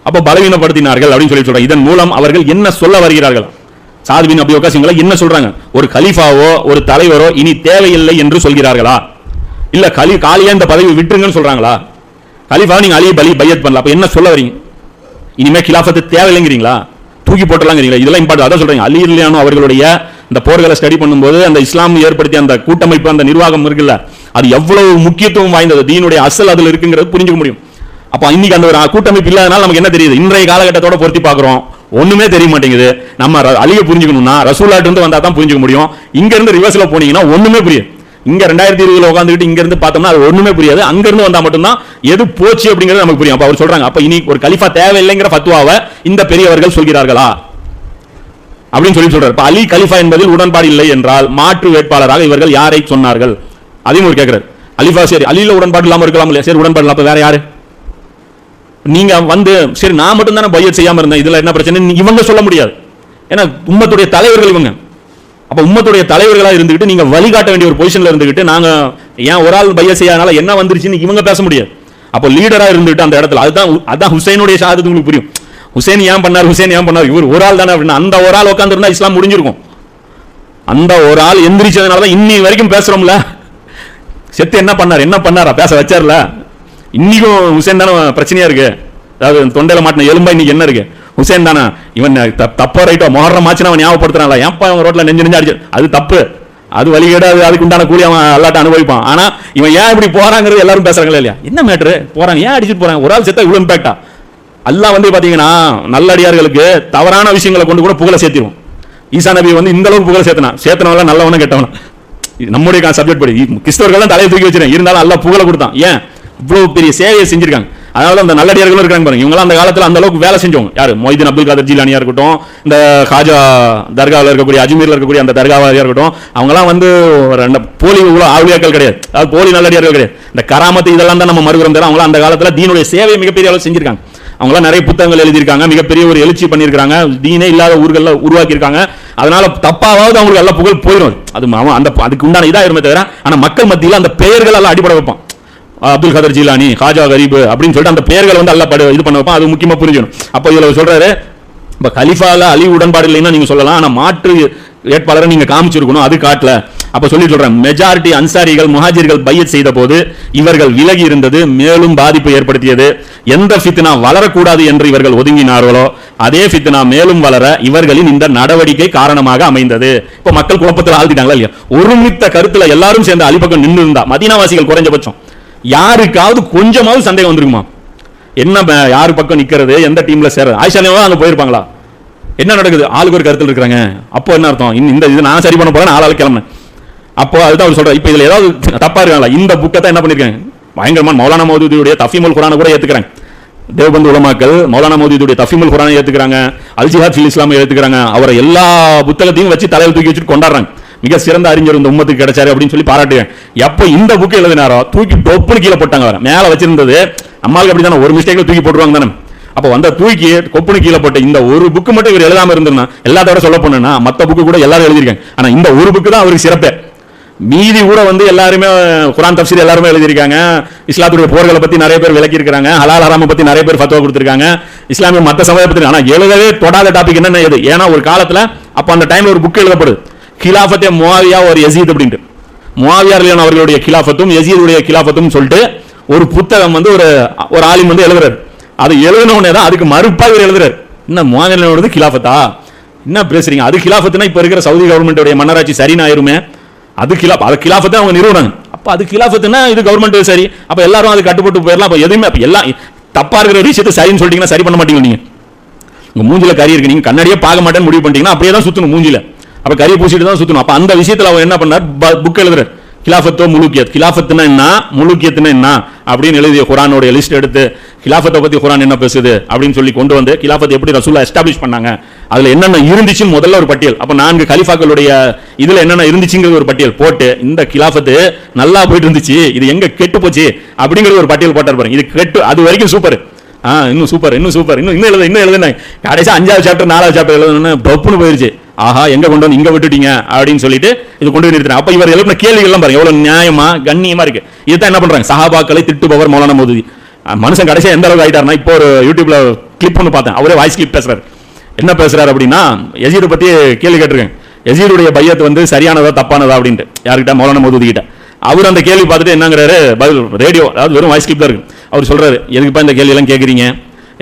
B: அப்போ பலவீனப்படுத்தினார்கள் அப்படின்னு சொல்லி சொல்றாங்க. இதன் மூலம் அவர்கள் என்ன சொல்ல வருகிறார்கள்? சாதுபின் அப்படி உக்காசிங்களா என்ன சொல்றாங்க? ஒரு கலீஃபாவோ ஒரு தலைவரோ இனி தேவையில்லை என்று சொல்கிறார்களா? இல்ல கலி காலியா இந்த பதவி விட்டுருங்கன்னு சொல்றாங்களா? கலீஃபா நீங்க அலி பலி பையத் பண்ணலாம் அப்ப என்ன சொல்ல வரீங்க? இனிமே கிலாஃபத்து தேவையில்லைங்கிறீங்களா தூக்கி போட்டலாங்கிறீங்களா இதெல்லாம் இம்பார்ட்டன் அதான் சொல்றீங்க அலி இல்லையானோ அவர்களுடைய இந்த போர்களை ஸ்டடி பண்ணும்போது அந்த இஸ்லாம் ஏற்படுத்திய அந்த கூட்டமைப்பு அந்த நிர்வாகம் இருக்குல்ல அது எவ்வளவு முக்கியத்துவம் வாய்ந்தது? தீனுடைய அசல் அதில் இருக்குங்கிறது புரிஞ்சுக்க முடியும். அப்போ இன்னைக்கு அந்த ஒரு கூட்டமைப்பு இல்லாதனால நமக்கு என்ன தெரியுது? இன்றைய காலகட்டத்தோட பொருத்தி பார்க்குறோம். ஒண்ணுமே தெரிய மாட்டேங்குது. நம்ம அழிய புரிஞ்சுக்கணும்னா ரசூலாட்டு இருந்து வந்தா தான் புரிஞ்சுக்க முடியும். இங்க இருந்து ரிவர்ஸ்ல போனீங்கன்னா ஒண்ணுமே புரியும் இங்க ரெண்டாயிரத்தி இருபதுல உட்காந்துக்கிட்டு இங்க இருந்து பார்த்தோம்னா அது ஒண்ணுமே புரியாது. அங்க இருந்து வந்தா மட்டும்தான் எது போச்சு அப்படிங்கிறது நமக்கு புரியும். அப்ப அவர் சொல்றாங்க அப்ப இனி ஒரு கலிஃபா தேவையில்லைங்கிற ஃபத்துவாவை இந்த பெரியவர்கள் சொல்கிறார்களா? அப்படின்னு சொல்லி சொல்றாரு. அலி கலிஃபா என்பதில் உடன்பாடு இல்லை என்றால் மாற்று வேட்பாளராக இவர்கள் யாரை சொன்னார்கள்? அதையும் ஒரு கேட்கிறார். அலிஃபா சரி அலியில் உடன்பாடு இல்லாமல் இருக்கலாம் இல்லையா? சரி உடன்பாடு இல்லாம வேற யாரு? நீங்க வந்து சரி நான் மட்டும் தானே பையத் செய்யாம இருந்தேன். இதுல என்ன பிரச்சனை? இவங்க சொல்ல முடியாது. ஏன்னா உம்மத்துடைய தலைவர்கள் இவங்க. அப்போ உம்மத்துடைய தலைவர்களாக இருந்துகிட்டு நீங்கள் வழிகாட்ட வேண்டிய ஒரு பொசிஷனில் இருந்துகிட்டு நாங்கள் ஏன் ஒரு ஆள் பைய செய்யாதனால என்ன வந்துருச்சுன்னு இவங்க பேச முடியாது. அப்போ லீடராக இருந்துட்டு அந்த இடத்துல அதுதான் அதான் ஹுசைனுடைய ஷாதத்து உங்களுக்கு புரியும். ஹுசேன் ஏன் பண்ணார் ஹுசேன் ஏன் பண்ணார்? இவர் ஒரு ஆள் தானே அப்படின்னா அந்த ஒரு ஆள் உட்காந்துருந்தா இஸ்லாம் முடிஞ்சிருக்கும். அந்த ஒரு ஆள் எந்திரிச்சதுனால தான் இன்னி வரைக்கும் பேசுகிறோம்ல செத்து என்ன பண்ணார் என்ன பண்ணாரா? பேச வச்சார்ல. இன்னைக்கும் ஹுசேன் தானே பிரச்சனையாக இருக்கு. அதாவது தொண்டையில் மாட்டின எலும்பா இன்னைக்கு என்ன இருக்குது ஹுசேன் தானே? இவன் த- ரைட்டோ மொஹர்ரம் ஆச்சுன்னு அவன் ஞாபகப்படுத்துறான்ல. ஏன்ப்பா அவன் ரோட்ல நெஞ்சு நெஞ்சு அடிச்சு அது தப்பு. அது வழிகேடு அது அதுக்கு உண்டான கூலி அவன் எல்லாட்ட அனுபவிப்பான். ஆனா இவன் ஏன் இப்படி போறாங்கிறது எல்லாரும் பேசுறாங்களே இல்லையா? என்ன மேட்ரு போறாங்க ஏன் அடிச்சுட்டு போறாங்க ஒரு ஆள் செத்தா இவ்வளவு இம்பாக்டா எல்லாம் வந்து பாத்தீங்கன்னா நல்லடியார்களுக்கு தவறான விஷயங்களை கொண்டு கூட புகழ சேர்த்திரும். ஈசா நபி வந்து இந்த அளவுக்கு புகழ சேர்த்தனா சேர்த்தனவெல்லாம் நல்லவனா கெட்டவனா நம்முடைய சப்ஜெக்ட் படி. கிறிஸ்தவர்கள் தான் தலையை தூக்கி வச்சிருக்கேன் இருந்தாலும் நல்லா புகழ கொடுத்தான். ஏன்? இவ்வளவு பெரிய சேவையை செஞ்சிருக்காங்க. அதாவது அந்த நல்லடியார்களும் இருக்காங்க பாருங்க. இவங்கலாம் அந்த காலத்தில் அந்த அளவுக்கு வேலை செஞ்சவங்க. யார்? மொய்தீன் அப்துல் காதர் ஜிலானியா இருக்கட்டும் இந்த காஜா தர்காவில் இருக்கக்கூடிய அஜ்மீரில் இருக்கக்கூடிய அந்த தர்காவாரியா இருக்கட்டும் அவங்கலாம் வந்து ரெண்டு போலி உள்ள ஆவுலியாக்கள் கிடையாது. அதாவது போலி நல்லடியார்கள் கிடையாது. இந்த கராமத்து இதெல்லாம் தான் நம்ம மறுபுறம் தர அவங்களாம் அந்த காலத்தில் தீனுடைய சேவை மிகப்பெரிய அளவு செஞ்சிருக்காங்க. அவங்களாம் நிறைய புத்தகங்கள் எழுதியிருக்காங்க. மிகப்பெரிய ஒரு எழுச்சி பண்ணியிருக்காங்க தீனே இல்லாத ஊர்களில் உருவாக்கியிருக்காங்க. அதனால தப்பாவது அவங்களுக்கு எல்லாம் புகழ் போயிடும் அது. அந்த அதுக்கு உண்டான இதாக இருமே தவிர ஆனால் மக்கள் மத்தியில் அந்த பெயர்கள் எல்லாம் அடிப்படை வைப்பான். அப்துல் கதர் ஜீலானி ஹாஜா கரீப் அப்படின்னு சொல்லிட்டு அந்த பெயர்களை வந்து அல்ல படு இது பண்ண வைப்பான். அது முக்கியமா புரிஞ்சிடும் அப்போ இதில் சொல்றாரு இப்போ கலிஃபாவில் அலி உடன்பாடு இல்லைன்னா நீங்க சொல்லலாம் ஆனால் மாற்று வேட்பாளரை நீங்க காமிச்சிருக்கணும் அது காட்டல. அப்போ சொல்லி சொல்றேன் மெஜாரிட்டி அன்சாரிகள் முஹாஜிர்கள் பையத் செய்த போது இவர்கள் விலகி இருந்தது மேலும் பாதிப்பு ஏற்படுத்தியது. எந்த ஃபித்னா வளரக்கூடாது என்று இவர்கள் ஒதுங்கினார்களோ அதே ஃபித்னா மேலும் வளர இவர்களின் இந்த நடவடிக்கை காரணமாக அமைந்தது. இப்போ மக்கள் குழப்பத்தில் ஆழ்த்திட்டாங்களா இல்லையா? ஒருமித்த கருத்தில் எல்லாரும் சேர்ந்து அலிபக்கம் நின்று இருந்தா மதீனாவாசிகள் குறைஞ்சபட்சம். யாருக்காவது கொஞ்சமாவது சந்தேகம் வந்துருக்குமா? என்ன ப- பக்கம் நிற்கிறது எந்த டீமில் சேர ஆயிஷா அங்கே போயிருப்பாங்களா? என்ன நடக்குது? ஆளுக்கு ஒரு கருத்தில் இருக்கிறாங்க. அப்போ என்ன அர்த்தம்? இந்த- இந்த இது நான் சரி பண்ண போறேன் ஆள் ஆள் கிளம்புனேன். அப்போ அதுதான் அவர் சொல்கிறார் இப்போ இதில் ஏதாவது தப்பாக இருக்காங்களா? இந்த புக்கை தான் என்ன பண்ணியிருக்காங்க பயங்கரமான மௌலானா மௌதூதியுடைய தஃபீமுல் குரானை கூட ஏத்துக்கிறாங்க. தேவபந்து உலமாக்கள் மௌலானா மௌதூதியுடைய தஃபீமுல் குரானை ஏற்றுக்கிறாங்க அல்ஜிஹாத் ஃபில் இஸ்லாமை ஏற்றுக்கிறாங்க அவரை எல்லா புத்தகத்தையும் வச்சு தலையில் தூக்கி வச்சுட்டு கொண்டாடுறாங்க. மிக சிறந்த அறிஞர் இந்த உம்மத்துக்கு கிடைச்சாரு அப்படின்னு சொல்லி பாராட்டுவேன். எப்போ இந்த புக்கு எழுதினாரோ தூக்கி டொப்புன்னு கீழே போட்டாங்க வர மேலே வச்சிருந்தது அம்மாளுக்கு அப்படி தானே ஒரு மிஸ்டேக்கில் தூக்கி போட்டுருவாங்க தானே. அப்போ வந்த தூக்கி கொப்புனு கீழே போட்ட இந்த ஒரு புக்கு மட்டும் இவர் எழுதாமல் இருந்திருந்தா எல்லாத்தோட சொல்ல போனா மற்ற புக்கு கூட எல்லாரும் எழுதியிருக்காங்க. ஆனால் இந்த ஒரு புக்கு தான் அவருக்கு சிறப்பே. மீதி கூட வந்து எல்லாருமே குரான் தப்சீர் எல்லாருமே எழுதியிருக்காங்க. இஸ்லாத்துடைய போர்களை பற்றி நிறைய பேர் விளக்கி இருக்காங்க ஹலால் ஹராமை பற்றி நிறைய பேர் ஃபத்துவா கொடுத்துருக்காங்க. இஸ்லாமிய மற்ற சமய பற்றி ஆனால் எழுதவே தொடாத டாபிக் என்னென்ன எது ஏன்னா ஒரு காலத்தில் அப்போ அந்த டைமில் ஒரு புக் எழுதப்படுது. கிலாஃபத்தே முவாவியா ஒரு எசீத் அப்படின்ட்டு. முவாவியார் அவர்களுடைய கிலாஃபத்தும் எசீதுடைய கிலாஃபத்தும் சொல்லிட்டு ஒரு புத்தகம் வந்து ஒரு ஒரு ஆலிம் வந்து எழுதுறாரு. அது எழுதினோடனே தான் அதுக்கு மறுப்பாக இவர் எழுதுறாரு. என்ன முவாவியார் கிலாஃபத்தா? என்ன பேசுறீங்க அது கிலாஃபத்துனா இப்போ இருக்கிற சவுதி கவர்மெண்ட்டுடைய மன்னராட்சி சரின்னு ஆயிருமே அது கிலாப் அது கிலாஃபத்தை அவங்க நிறுவனாங்க. அப்போ அது கிலாஃபத்துனா இது கவர்மெண்ட் சரி. அப்போ எல்லாரும் அது கட்டுப்பட்டு போயிடலாம் அப்போ எதுவுமே அப்போ எல்லாம் தப்பாக இருக்கிற விஷயத்தை சரின்னு சொல்லிட்டீங்கன்னா சரி பண்ண மாட்டீங்க நீங்கள் உங்கள் மூஞ்சில கறி இருக்கு. நீங்கள் கண்ணாடியே பார்க்க மாட்டேன்னு முடிவு பண்ணிட்டீங்கன்னா அப்படியே தான் சுற்றணும் மூஞ்சியில் அப்போ கறி பூசிட்டு தான் சுற்றணும் அப்போ அந்த விஷயத்தில் அவர் என்ன பண்ணார்? புக் எழுதுறாரு. கிலாஃபத்தோ முழுக்கியத் கிலாஃபத்துனா என்ன? முழுக்கியத்துனா என்ன? அப்படின்னு எழுதிய குரானோட லிஸ்ட் எடுத்து கிலாஃபத்தை பற்றி குரான் என்ன பேசுது? அப்படின்னு சொல்லி கொண்டு வந்து கிலாஃபத் எப்படி ரசூலா எஸ்டாப்ளிஷ் பண்ணாங்க? அதில் என்னென்ன இருந்துச்சுன்னு முதல்ல ஒரு பட்டியல். அப்போ நான்கு கலிஃபாக்களுடைய இதில் என்னென்ன இருந்துச்சுங்கிறது ஒரு பட்டியல் போட்டு இந்த கிலாஃபத்து நல்லா போயிட்டு இருந்துச்சு. இது எங்கே கெட்டு போச்சு? அப்படிங்கிறது ஒரு பட்டியல் போட்டார் பாருங்க. இது கெட்டு அது வரைக்கும் சூப்பர் ஆ இன்னும் சூப்பர் இன்னும் சூப்பர் இன்னும் இன்னும் எழுத இன்னும் எழுதுனேன் கடைசியாக அஞ்சாவது சாப்டர் நாலாவது சாப்டர் எழுதணும்னு டப்புன்னு போயிருச்சு. ஆஹா எங்கே கொண்டு வந்து இங்கே விட்டுட்டீங்க? அப்படின்னு சொல்லிட்டு இது கொண்டு வந்து நிறுத்தினேன். அப்போ இவர் எழுப்பின கேள்விகள்லாம் பாருங்க எவ்வளோ நியாயமா கண்ணியமாக இருக்குது இதுதான் என்ன பண்ணுறாங்க சஹாபாக்களை திட்டுபவர் மௌலான மோதி. மனுஷன் கடைசியாக எந்த அளவுக்கு ஆயிட்டாருன்னா இப்போ ஒரு யூடியூப்ல கிளிப் ஒன்று பார்த்தேன். அவரே வாய்ஸ் கிளிப் பேசுறாரு. என்ன பேசுறாரு அப்படின்னா எசீரை பற்றி கேள்வி கேட்டிருக்கேன். எசீருடைய பையத்து வந்து சரியானதா தப்பானதா அப்படின்ட்டு. யார்கிட்ட? மௌலான மோதுகிட்ட. அவர் அந்த கேள்வி பார்த்துட்டு என்னங்கிறாரு பதில் ரேடியோ அதாவது வெறும் வாய்ஸ் கிளிப் தான் இருக்கு. அவர் சொல்கிறாரு எதுக்குப்பா இந்த கேள்வி எல்லாம் கேட்குறீங்க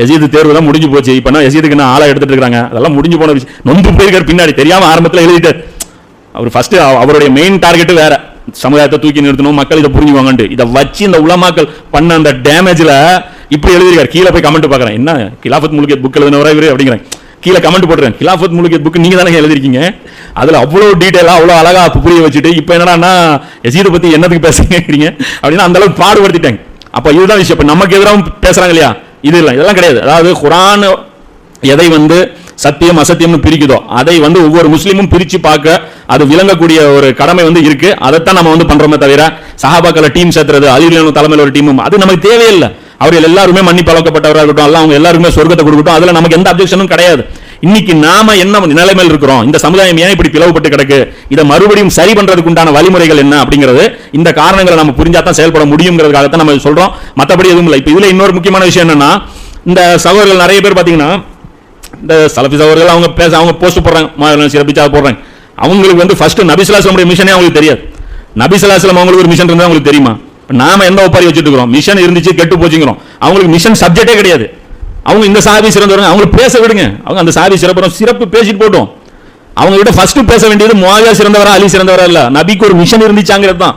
B: எசீது தேர்வு தான் முடிஞ்சு போச்சு. இப்போ நான் எசீதுக்கு நான் ஆளாக எடுத்துட்டு இருக்காங்க? அதெல்லாம் முடிஞ்சு போன விஷயம். நொந்து போயிருக்காரு பின்னாடி தெரியாமல் ஆரம்பத்தில் எழுதிட்டார் அவர் ஃபஸ்ட்டு அவருடைய மெயின் டார்கெட்டு வேற. சமுதாயத்தை தூக்கி நிறுத்தணும் மக்கள் இதை புரிஞ்சுக்குவாங்கன்ட்டு. இதை வச்சு இந்த உலமாக்கள் பண்ண அந்த டேமேஜில் இப்படி எழுதிருக்காரு கீழே போய் கமெண்ட் பார்க்குறேன். என்ன? கிலாஃபத் முழுக்க புக் எழுதினவரா இவரு? அப்படிங்கிறேன். கீழே கமெண்ட் போட்டுறேன். கிலாஃபத் முழுக்க புக் நீங்கள் தானே எழுதிருக்கீங்க அதில் அவ்வளோ டீட்டெயிலாக அவ்வளோ அழகாக புரிய வச்சுட்டு இப்போ என்னடான்னா எசீதை பற்றி என்னத்துக்கு பேசுறீங்க? அப்படின்னா அந்த அளவுக்கு பாடுபடுத்திட்டாங்க அப்போ இதுதான் விஷயம். இப்போ நமக்கு எதிராக பேசுகிறாங்க இல்லையா? இது இல்லை இதெல்லாம் கிடையாது. அதாவது குரான் எதை வந்து சத்தியம் அசத்தியம்னு பிரிக்குதோ அதை வந்து ஒவ்வொரு முஸ்லீமும் பிரித்து பார்க்க அது விளங்கக்கூடிய ஒரு கடமை வந்து இருக்கு. அதைத்தான் நம்ம வந்து பண்றோமே தவிர சஹாபாக்களை டீம் சேர்த்துறது அலிலியன் தலைமையில் ஒரு டீமும் அது நமக்கு தேவையில்லை அவர்கள் எல்லாருமே மன்னிப்பு அளக்கப்பட்டவராக இருக்கட்டும் அல்ல அவங்க எல்லாருமே சொர்க்கத்தை கொடுக்கட்டும் அதில் நமக்கு எந்த அப்ஜெக்ஷனும் கிடையாது. இன்னைக்கு நாம என்ன நிலைமையில் இருக்கிறோம்? இந்த சமுதாயம் ஏன் இப்படி பிளவுபட்டு கிடக்கு? இதை மறுபடியும் சரி பண்றதுக்கு உண்டான வழிமுறைகள் என்ன அப்படிங்கிறது இந்த காரணங்களை நம்ம புரிஞ்சா தான் செயல்பட முடியுங்கிறதுக்காக தான் நம்ம சொல்றோம். மற்றபடி எதுவும் இல்லை. இப்போ இதுல இன்னொரு முக்கியமான விஷயம் என்னன்னா இந்த சகோதரர்கள் நிறைய பேர் பாத்தீங்கன்னா இந்த சலபி சகோதரர்கள் அவங்க பேச அவங்க போஸ்ட் போடுறாங்க. சிறப்பிச்சா போடுறாங்க அவங்களுக்கு வந்து ஃபர்ஸ்ட் நபிசுலாசலமுடைய மிஷனே அவங்களுக்கு தெரியாது? நபிசுலாசலம் அவங்களுக்கு ஒரு மிஷன் இருந்தால் அவங்களுக்கு தெரியுமா? நாம எந்த ஒப்பாரி வச்சுட்டு இருக்கிறோம்? மிஷன் இருந்துச்சு கெட்டு போச்சுங்கிறோம். அவங்களுக்கு மிஷன் சப்ஜெக்டே கிடையாது. அவங்க இந்த சாதி சிறந்தவங்க அவங்களுக்கு பேச விடுங்க. அவங்க அந்த சாபி சிறப்பு சிறப்பு பேசிட்டு போட்டோம். அவங்க கிட்ட ஃபர்ஸ்ட் பேச வேண்டியது முவாவியா சிறந்தவரா அலி சிறந்தவரா இல்ல. நபிக்கு ஒரு மிஷன் இருந்துச்சாங்கிறது தான்.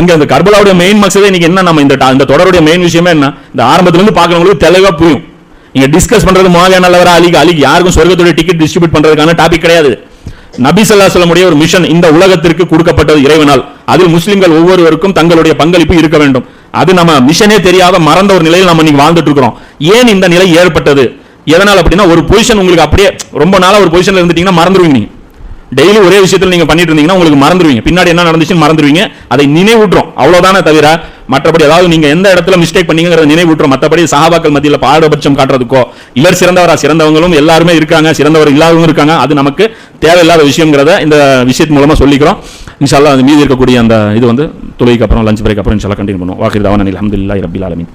B: இங்க அந்த கர்பலாவுடைய மெயின் மக்சதே இன்னைக்கு என்ன? நம்ம இந்த இந்த தொடருடைய மெயின் விஷயமே என்ன? இந்த ஆரம்பத்துல இருந்து பாக்குறவங்களுக்கு தெளிவா புரியும். நீங்க டிஸ்கஸ் பண்றது முவாவியா நல்லவரா அலிக்கு அலிக்கு யாருக்கும் சொர்க்கத்துடைய டிக்கெட் டிஸ்ட்ரிபியூட் பண்றதுக்கான டாபிக் கிடையாது. நபி சொல்லா சொல்ல முடிய ஒரு மிஷன் இந்த உலகத்திற்கு கொடுக்கப்பட்டது இறைவனால். அதில் முஸ்லிம்கள் ஒவ்வொருவருக்கும் தங்களுடைய பங்களிப்பு இருக்க வேண்டும். அது நம்ம மிஷனே தெரியாத மறந்த ஒரு நிலையில் நம்ம இன்னைக்கு வாழ்ந்துட்டு இருக்கிறோம். ஏன் இந்த நிலை ஏற்பட்டது? எதனால் அப்படின்னா ஒரு பொசிஷன் உங்களுக்கு அப்படியே ரொம்ப நாளாக ஒரு பொசிஷனில் இருந்துட்டீங்கன்னா மறந்துடுவீங்க டெய்லி ஒரே விஷயத்தில் நீங்கள் பண்ணிட்டு இருந்தீங்கன்னா உங்களுக்கு மறந்துடுவீங்க பின்னாடி என்ன நடந்துச்சுன்னு மறந்துடுவீங்க அதை நினைவூட்டுறோம். அவ்வளோதானே தவிர மற்றபடி அதாவது நீங்கள் எந்த இடத்துல மிஸ்டேக் பண்ணீங்கிறத நினைவூட்டுறோம். மற்றபடி சகாபாக்கள் மத்தியில் பாரபட்சம் காட்டுறதுக்கோ இவர் சிறந்தவரா சிறந்தவங்களும் எல்லாருமே இருக்காங்க சிறந்தவர் இல்லாதவங்க இருக்காங்க. அது நமக்கு தேவையில்லாத விஷயங்கிறத இந்த விஷயத்து மூலமாக சொல்லிக்கிறோம். இன்ஷால்லா அது மீதி இருக்கக்கூடிய அந்த இது வந்து தொழுகைக்கு அப்புறம் லஞ்ச் பிரேக் அப்புறம் இன்ஷால்லா கண்டினியூ பண்ணுவோம். வாக்கிர் தவான் அலமதுல்லாஹி ரபில் ஆலமின்.